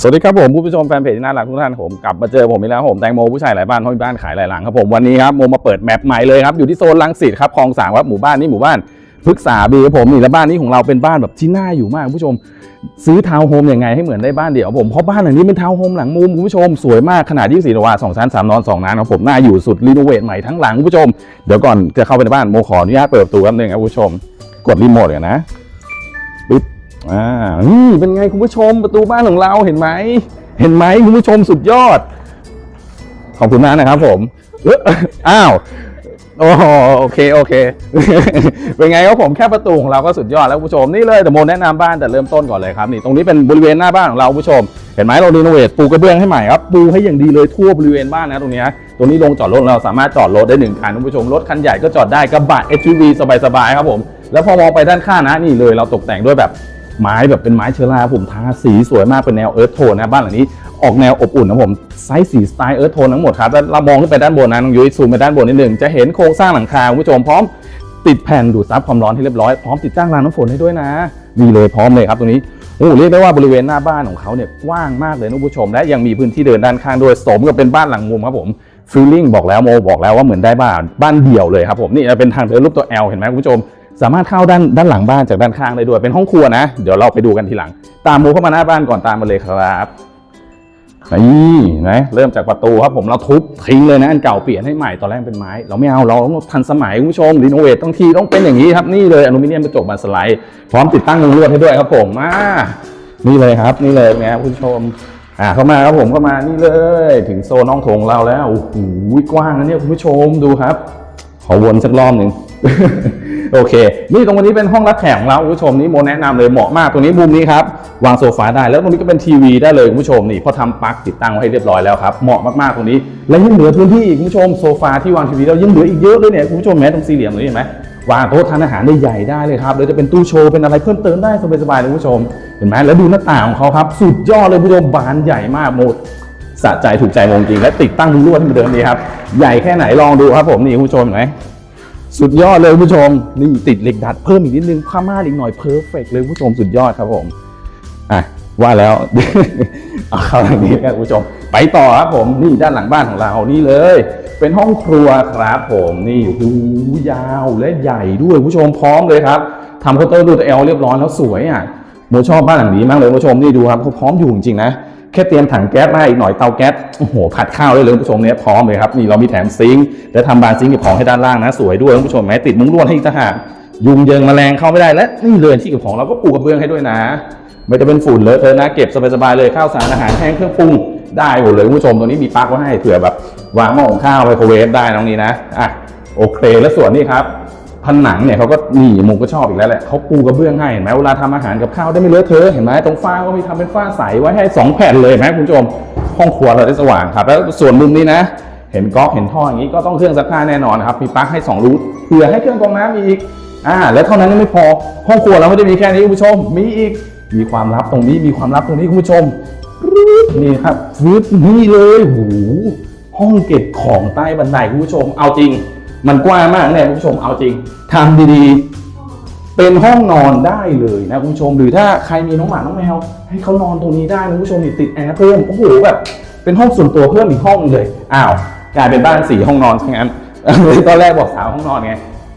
สวัสดีครับผมผู้ชมแฟนเพจที่น่ารักทุกท่านผมกลับมาเจอผมอีกแล้วผมแตงโมผู้ชายหลายบ้านห้อยบ้านขายหลายหลังครับผมวันนี้ครับโมมาเปิดแมปใหม่เลยครับอยู่ที่โซนลังสิตครับคลองสามครับหมู่บ้านนี้หมู่บ้านพฤกษาบีครับผมนี่และบ้านนี้ของเราเป็นบ้านแบบที่น่าอยู่มากผู้ชม ซื้อทาวน์โฮมยังไงให้เหมือนได้บ้านเดี่ยวผมเพราะบ้านหลังนี้เป็นทาวน์โฮมหลังมุมคุณผู้ชมสวยมากขนาด24ตารางสองชั้นสามนอนสองน้ำครับผมน่าอยู่สุดรีโนเวทใหม่ทั้งหลังคุณผู้ชมเดี๋ยวก่อนจะเข้าไปในบ้านโมขออนุญาตเปิดประตูแป๊บนึงครับผู้ชม กดรีโมทกันนะ อ่านี่เป็นไงคุณผู้ชมประตูบ้านของเราเห็นไหม เห็นไหมคุณผู้ชมสุดยอด ขอบคุณมากนะครับผมเอ้ออ้าวโอ้โอเคโอเค เป็นไงครับผมแค่ประตูของเราก็สุดยอดแล้วคุณผู้ชมนี่เลยแต่โมแนะนำบ้านแต่เริ่มต้นก่อนเลยครับนี่ตรงนี้เป็นบริเวณหน้าบ้านของเราคุณผู้ชม เห็นไหมเรารีโนเวทปูกระเบื้องให้ใหม่ครับปูให้อย่างดีเลยทั่วบริเวณบ้านนะตรงนี้ตรงนี้ลงจอดรถเราสามารถจอดรถได้หนึ่งคันคุณผู้ชมรถคันใหญ่ก็จอดได้กระบะ SUV สบายๆครับผมแล้วพอมองไปด้านข้างนะนี่เลยเราตกแต่งด้วยแบบ ไม้แบบเป็นไม้เชื้อราผมทาสีสวยมากเป็นแนวเอิร์ธโทนนะบ้านหลังนี้ออกแนวอบอุ่นนะผมไซส์สีสไตล์เอิร์ธโทนทั้งหมดครับแล้วเรามองขึ้นไปด้านบนนะน้องยุ้ยซูมไปด้านบนนิดนึงจะเห็นโครงสร้างหลังคาคุณผู้ชมพร้อมติดแผ่นดูดซับความร้อนให้เรียบร้อยพร้อมติดตั้งรางน้ำฝนให้ด้วยนะนี่เลยพร้อมเลยครับตรงนี้โอ้เรียกได้ว่าบริเวณหน้าบ้านของเขาเนี่ยกว้างมากเลยนะคุณผู้ชม และยังมีพื้นที่เดินด้านข้างด้วยสมกับเป็นบ้านหลังมุมครับผมฟีลลิ่งบอกแล้วโมบอกแล้วว่าเหมือนได้บ้านบ้านเดี่ยวเลยครับผมนี่เป็นทางเดินรูปตัว L เห็นไหมคุณผู้ชม สามารถเข้าด้านด้านหลังบ้านจากด้านข้างได้ด้วยเป็นห้องครัวนะ เดี๋ยวเราไปดูกันทีหลัง ตามโมเข้ามาหน้าบ้านก่อนตามมาเลยครับนี่นะเริ่มจากประตูครับผมเราทุบทิ้งเลยนะอันเก่าเปลี่ยนให้ใหม่ตอนแรกเป็นไม้ เราไม่เอาเราต้องทันสมัยคุณผู้ชมรีโนเวทต้องทีต้องเป็นอย่างนี้ครับนี่เลยอลูมิเนียมกระจกบานสไลด์พร้อมติดตั้งมุงลวดให้ด้วยครับผมมานี่เลยครับ นี่เลยนะคุณผู้ชมอ่าเข้ามาครับผมเข้ามานี่เลย ถึงโซนน้องโถงเราแล้วโอ้โหกว้างนะเนี่ยคุณผู้ชมดูครับ ขอวนสักรอบหนึ่ง โอเค นี่ตรงนี้เป็นห้องรับแขกของเราคุณผู้ชมนี่โมแนะนำเลยเหมาะมากตรงนี้มุมนี้ครับวางโซฟาได้แล้วตรงนี้ก็เป็นทีวีได้เลยคุณผู้ชมนี่พอทำปลั๊กติดตั้งไว้ให้เรียบร้อยแล้วครับเหมาะมากๆตรงนี้ และยังเหลือพื้นที่อีกคุณผู้ชมโซฟาที่วางทีวีเรายังเหลืออีกเยอะเลยเนี่ยคุณผู้ชมแม้ตรงสี่เหลี่ยมตรงนี้เห็นไหมวางโต๊ะทานอาหารได้ใหญ่ได้เลยครับหรือจะเป็นตู้โชว์เป็นอะไรเพิ่มเติมได้สบายๆเลยคุณผู้ชมเห็นไหมแล้วดูหน้าต่างของเขาครับสุดยอดเลยคุณผู้ชมบานใหญ่มากโมสะใจถูกใจโมจริงและติดตั้งลวดเหมือนเดิมดีครับใหญ่แค่ไหนลองดูครับผมนี่คุณผู้ชมเห็นไหม สุดยอดเลยคุณผู้ชม นี่ติดเหล็กดัดเพิ่มอีกนิดนึงผ้าม่านอีกหน่อยเพอร์เฟกเลยคุณผู้ชมสุดยอดครับผมอะว่าแล้วเอาเข้าทางนี้ครับคุณผู้ชม ไปต่อครับผมนี่ด้านหลังบ้านของเรานี่เลย เป็นห้องครัวครับผมนี่โอ้โหยาวและใหญ่ด้วยคุณผู้ชมพร้อมเลยครับทำเคาน์เตอร์ดูดแอลเรียบร้อยแล้วสวยอะโมชอบบ้านหลังนี้มากเลยคุณผู้ชมนี่ดูครับเขาพร้อมอยู่จริงๆนะ แค่เตรียมถังแก๊สมาอีกหน่อยเตาแก๊สโอ้โหผัดข้าวได้เลยคุณผู้ชมเนี่ยพร้อมเลยครับนี่เรามีแถมซิงค์และทำบานซิงค์เก็บของให้ด้านล่างนะ สวยด้วยคุณผู้ชมแม้ติดมุ้งลวดให้อีกต่างหากยุงเยิงแมลงเข้าไม่ได้และนี่เลยที่เก็บของเราก็ปูกระเบื้องให้ด้วยนะ ไม่จะเป็นฝุ่นเลอะเทอะนะเก็บสบายๆเลยข้าวสารอาหารแห้งเครื่องปรุงได้หมดเลยคุณผู้ชมตรงนี้มีปลั๊กไว้ให้เผื่อแบบวางหม้อหุงข้าวไมโครเวฟได้น้องนี้นะอะโอเค แล้วส่วนนี้ครับ ผนังเนี่ยเขาก็นี่มุมก็ชอบอีกแล้วแหละเขาปูกระเบื้องให้เห็นไหมเวลาทำอาหารกับข้าวได้ไม่เลอะเทอะเห็นไหมตรงฝ้าก็มีทำเป็นฝ้าใสไว้ให้สองแผ่นเลยเห็นไหมคุณผู้ชมห้องครัวเราได้สว่างครับแล้วส่วนมุมนี้นะ เห็นก๊อกเห็นท่ออย่างนี้ก็ต้องเครื่องซักผ้าแน่นอนครับมีปลั๊กให้สองรูทเผื่อให้เครื่องกรองน้ำมีอีกอ่าและเท่านั้นยังไม่พอห้องครัวเราไม่ได้มีแค่นี้คุณผู้ชม มีอีกมีความลับตรงนี้มีความลับตรงนี้คุณผู้ชมนี่ครับฟึดนี่เลยโหห้องเก็บของใต้บันไดคุณผู้ชมเอาจริง มันกว้างมากเนี่ยคุณผู้ชมเอาจริงทำดีๆ เป็นห้องนอนได้เลยนะคุณผู้ชม หรือถ้าใครมีน้องหมาน้องแมวให้เขานอนตรงนี้ได้นะคุณผู้ชมนี่ติดแอร์เพิ่มโอ้โหแบบเป็นห้องส่วนตัวเพิ่มอีกห้องเลยอ้าวกลายเป็นบ้านสี่ห้องนอนซะงั้นตอนแรกบอกสามห้องนอนไง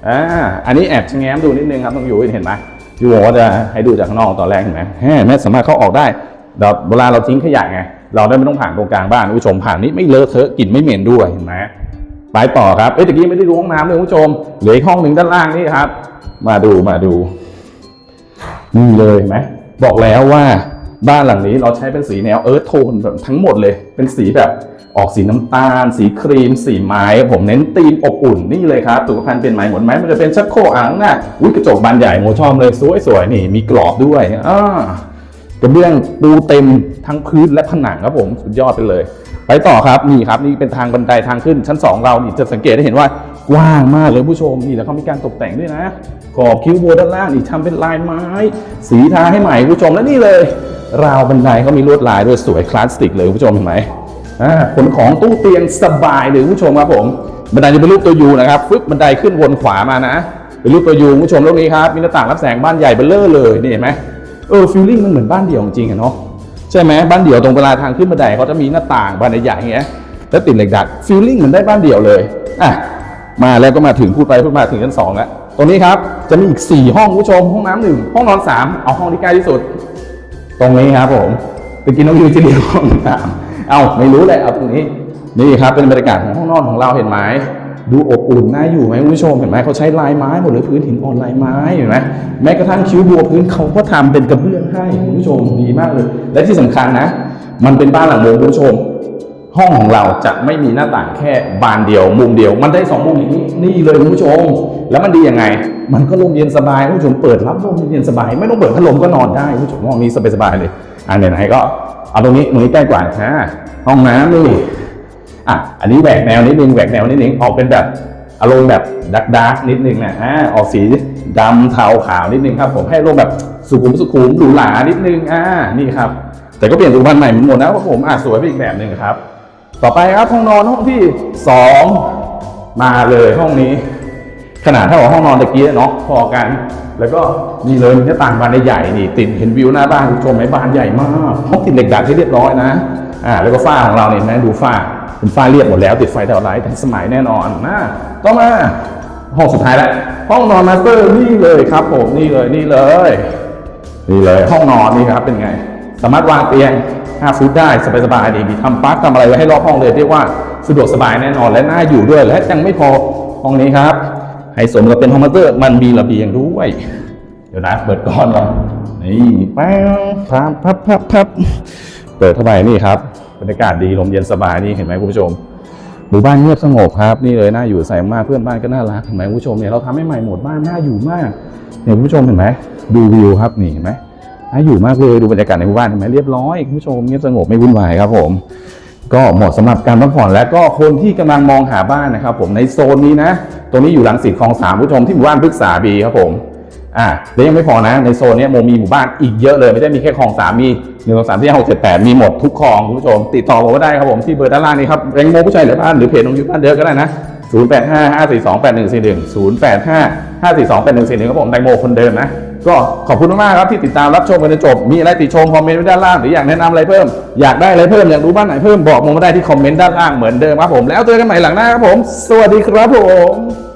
อ่าอันนี้แอบชะแง้มดูนิดนึงครับต้องอยู่เห็นไหมอยู่บอกว่าจะให้ดูจากข้างนอกตอนแรกเห็นไหมแม่สามารถเข้าออกได้เราเวลาเราทิ้งขยะไงเราได้ไม่ต้องผ่านตรงกลางบ้านคุณผู้ชมผ่านนี้ไม่เลอะเทอะกลิ่นไม่เหม็นด้วยเห็นไหม ไปต่อครับ เอ้ยตะกี้ไม่ได้ดูห้องน้ำเลยคุณผู้ชม เหลืออีกห้องหนึ่งด้านล่างนี่ครับ มาดูมาดู นี่เลยเห็นไหมบอกแล้วว่าบ้านหลังนี้เราใช้เป็นสีแนวเอิร์ธโทนแบบทั้งหมดเลย เป็นสีแบบออกสีน้ำตาล สีครีม สีไม้ ผมเน้นธีมอบอุ่นนี่เลยครับสุขภัณฑ์เป็นไม้หมดไหมมันจะเป็นชักโครกอ่างน้าอุ้ยกระจกบานใหญ่โมชอบเลยสวยๆนี่มีกรอบด้วยอ่ากระเบื้องปูเต็มทั้งพื้นและผนังครับผมสุดยอดไปเลย ไปต่อครับนี่ครับนี่เป็นทางบันไดทางขึ้นชั้น 2 เรานี่จะสังเกตได้เห็นว่ากว้างมากเลยผู้ชมนี่แล้วเขามีการตกแต่งด้วยนะขอบคิ้วโบด้านล่างนี่ทำเป็นลายไม้ สีทาให้ใหม่ผู้ชมและนี่เลย ราวบันไดเขามีลวดลายด้วยสวยคลาสสิกเลยผู้ชมเห็นไหมอ่าขนของตู้เตียงสบายเลยผู้ชมครับผมบันไดจะเป็นรูปตัวยูนะครับฟึบบันไดขึ้นวนขวามานะเป็นรูปตัวยูผู้ชมตรงนี้ครับมีหน้าต่างรับแสงบ้านใหญ่เบ้อเร่อเลยนี่เห็นไหมเออฟีลลิ่งมันเหมือนบ้านเดี่ยวจริงๆอะเนาะ ใช่ไหมบ้านเดี่ยวตรงเวลาทางขึ้นบันไดเขาจะมีหน้าต่างบานใหญ่ๆอย่างเงี้ยแล้วติดเหล็กดัดฟีลลิ่งเหมือนได้บ้านเดี่ยวเลยอะมาแล้วก็มาถึงพูดไปพูดมาถึงชั้นสองแล้วตรงนี้ครับจะมีอีก 4 ห้องผู้ชมห้องน้ำหนึ่งห้องนอนสามเอาห้องที่ใกล้ที่สุด ตรงนี้ครับผมตะกี้น้องยูจะเรียกห้องน้ำเอาไม่รู้แหละเอาตรงนี้นี่ครับเป็นบรรยากาศของห้องนอนของเราเห็นไหม ดูอบอุ่นน่าอยู่ไหมคุณผู้ชมเห็นไหมเขาใช้ลายไม้หมดเลยพื้นหินอ่อนลายไม้เห็นไหมแม้กระทั่งคิ้วบัวพื้นเขาก็ทำเป็นกระเบื้องให้คุณผู้ชมดีมากเลย และที่สำคัญนะ มันเป็นบ้านหลังเดิมคุณผู้ชม ห้องของเราจะไม่มีหน้าต่างแค่บานเดียว มุมเดียว มันได้สองมุมอย่างนี้นี่เลยคุณผู้ชม แล้วมันดียังไง มันก็ลมเย็นสบายคุณผู้ชมเปิดรับลมเย็นสบายไม่ต้องเปิดพัดลมก็นอนได้คุณผู้ชมห้องนี้สบายๆเลยอันไหนๆก็เอาตรงนี้ตรงนี้ใกล้กว่านะห้องน้ำนี่ อะอันนี้แหวกแนวนิดนึงแหวกแนวนิดนึงออกเป็นแบบอารมณ์แบบดักดาร์กนิดนึงนะอ่าออกสีดำเทาขาวนิดนึงครับ ผมให้อารมณ์แบบสุขุมสุขุมหรูหรานิดนึงอ่านี่ครับ แต่ก็เปลี่ยนตัวบ้านใหม่หมดนะครับผมอะสวยไปอีกแบบหนึ่งครับ ต่อไปครับห้องนอนห้องที่สองมาเลยห้องนี้ ขนาดเท่ากับห้องนอนตะกี้เนาะพอกัน แล้วก็นี่เลยมีหน้าต่างบานใหญ่นี่ติดเห็นวิวหน้าบ้านคุณชมไหมบานใหญ่มากห้องติดเหล็กดัดให้เรียบร้อยนะอ่าแล้วก็ฝ้าของเราเนี่ยนะดูฝ้า เป็นฝ้าเรียบหมดแล้ว ติดไฟแถวไลท์ทันสมัยแน่นอนนะต่อมาห้องสุดท้ายแล้วห้องนอนมาสเตอร์นี่เลยครับผมนี่เลยนี่เลยนี่เลย ห้องนอนนี่ครับเป็นไง สามารถวางเตียง5ฟุตได้สบายๆดีมีทำปลั๊กทำอะไรไว้ให้รอบห้องเลยเรียกว่าสะดวกสบายแน่นอนและน่าอยู่ด้วยและยังไม่พอห้องนี้ครับให้สมกับเป็นห้องมาสเตอร์มันมีระเบียงด้วย เดี๋ยวนะเปิดก่อนก่อนนี่แป๊วพับพับพับพับเปิดเข้าไปนี่ครับ บรรยากาศดีลมเย็นสบายนี่เห็นไหมคุณผู้ชมหมู่บ้านเงียบสงบครับนี่เลยน่าอยู่ใส่มากเพื่อนบ้านก็น่ารักเห็นไหมคุณผู้ชมเนี่ยเราทำให้ใหม่หมดบ้านน่าอยู่มากเนี่ยคุณผู้ชมเห็นไหมดูวิวครับนี่เห็นไหมน่าอยู่มากเลยดูบรรยากาศในหมู่บ้านเห็นไหมเรียบร้อยคุณผู้ชมเงียบสงบไม่วุ่นวายครับผม ก็เหมาะสำหรับการพักผ่อนและก็คนที่กำลังมองหาบ้านนะครับผมในโซนนี้นะตรงนี้อยู่หลังสิทธิ์คลองสามผู้ชมที่หมู่บ้านพฤกษาบีครับผม อ่าแล้วยังไม่พอนะ ในโซนนี้โมมีหมู่บ้านอีกเยอะเลยไม่ได้มีแค่คลองสามมีหนึ่งสองสามที่ห้าหกเจ็ดแปดมีหมดทุกคลองคุณผู้ชม ติดต่อผมก็ได้ครับผมที่เบอร์ด้านล่างนี้ครับแรงโมผู้ชายเหลือบ้านหรือเพจน้องยุทธบ้านเดอก็ได้นะศูนย์แปดห้าห้าสี่สองแปดหนึ่งสี่หนึ่งศูนย์แปดห้าห้าสี่สองแปดหนึ่งสี่หนึ่งครับผมแตงโมคนเดิมนะก็ขอบคุณมากๆครับที่ติดตามรับชมกันจนจบ มีอะไรติชมคอมเมนต์ไว้ด้านล่างหรืออยากแนะนำอะไรเพิ่ม อยากได้อะไรเพิ่มอยากรู้บ้านไหนเพิ่มบอกโมมาได้ที่คอมเมนต์ด้านล่างเหมือนเดิมครับผมแล้วเจอกันใหม่หลังหน้าครับผม สวัสดีครับผม